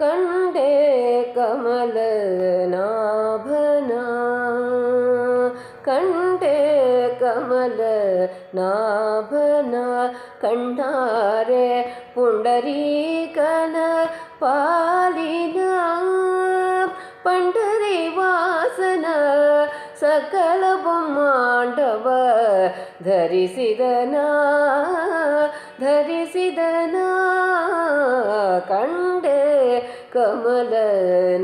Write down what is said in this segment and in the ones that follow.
கண்டே கமல நாபனா கண்டே கமல நாபனா கண்டாரே புண்டரீகன பாலினா பண்டரி வாசன ಸಕಲ ಮಾಂಡವ ಧರಿಸಿದನ ಧರಿಸಿದನ ಕಮಲನಾಭನ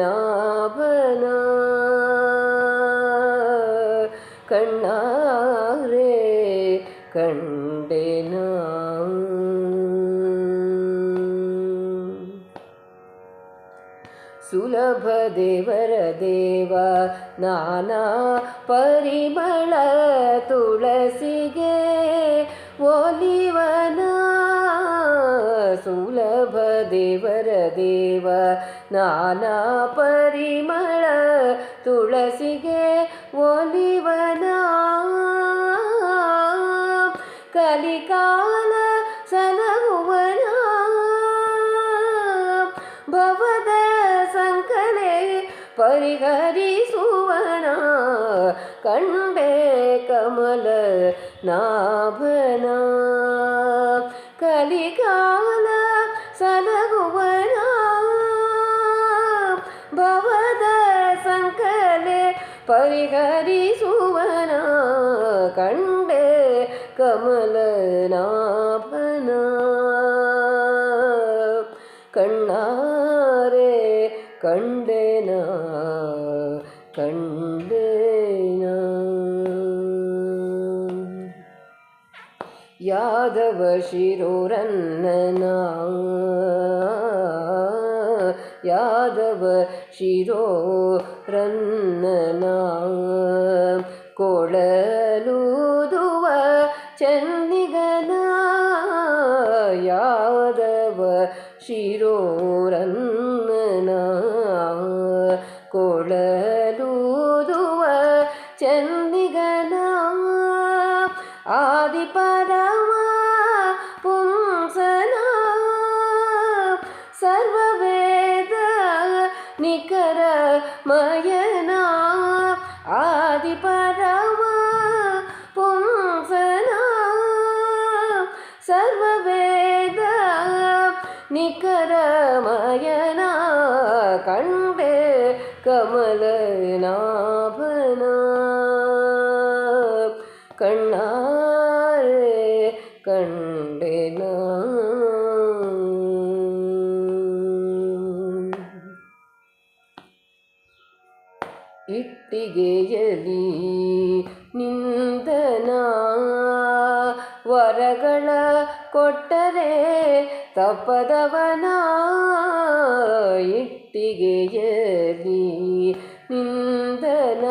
ಕಣ್ಣಾರೆ ಕಂಡೆನ ಸುಲಭ ದೇವರ ದೇವ ನಾನಾ ಪರಿಮಳ ತುಳಸಿಗೆ ಒಲಿವನ ಸುಲಭ ದೇವರ ದೇವ ನಾನಾ ಪರಿಮಳ ತುಳಸಿಗೆ ಒಲಿವನ ಕಲಿಕಾಲ ಸಲಹುವನ ಭವದ ಸಂಕಲೆ ಪರಿಹರಿಸುವನ ಕಂಡೆ ಕಮಲ ನಾಭನ ಕಲಿಕಾಲ ಸಲಗುವನ ಪರಿಹರಿಸುವನ ಕಂಡೆ ಕಮಲನಾಪನ ಕಣ್ಣಾರೆ ಕಂಡೆನ ಕಂಡೆನ ಯಾದವ ಶಿರೋರನ್ನನ ಯಾದವ ಶಿರೋರನ್ನ ಕೊಳಲೂದುವ ಚನ್ನಿಗನ ಯಾದವ ಶಿರೋರನ್ನ ಕೊಳಲೂದುವ ಚನ್ನ நிகரமயனா ஆதிபரம பும்சனா சர்வவேத மயனா கண்டே கமல கமலநாபனா கண்ணாரே கண்டேன ಇಟ್ಟಿಗೆಯಲಿ ನಿಂದನ ವರಗಳ ಕೊಟ್ಟರೆ ತಪ್ಪದವನ ಇಟ್ಟಿಗೆಯಲಿ ನಿಂದನ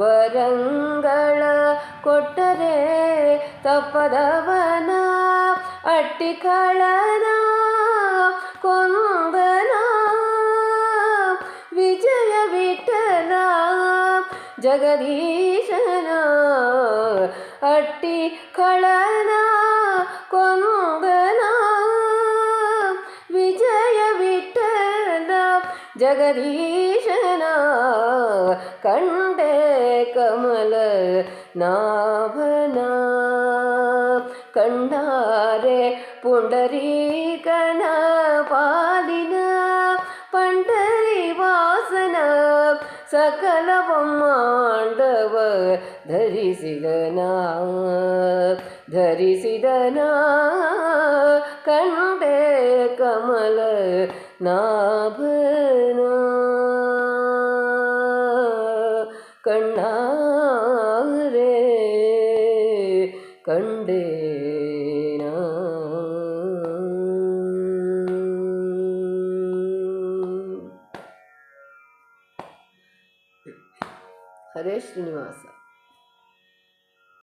ವರಂಗಳ ಕೊಟ್ಟರೆ ತಪ್ಪದವನ ಅಟ್ಟಿಕಳನ ಜಗದೀಶನ ಅಟ್ಟಿ ಕಳನ ಕೊಂಬನ ವಿಜಯ ವಿಠಲ ಜಗದೀಶನ ಕಂಡೆ ಕಮಲ ನಾಭನ ಕಂಡಾರೆ ಪುಂಡರೀಕನ ಪಾಲಿನ ಪಂಡ ಸಕಲವಂ ಮಾಂಡವ ಧರಿಸಿದನ ಧರಿಸಿದನ ಕಂಡೆ ಕಮಲ ನಾಭನ கண்ணாரே கண்டே ഹരേ ശ്രീനിവാസ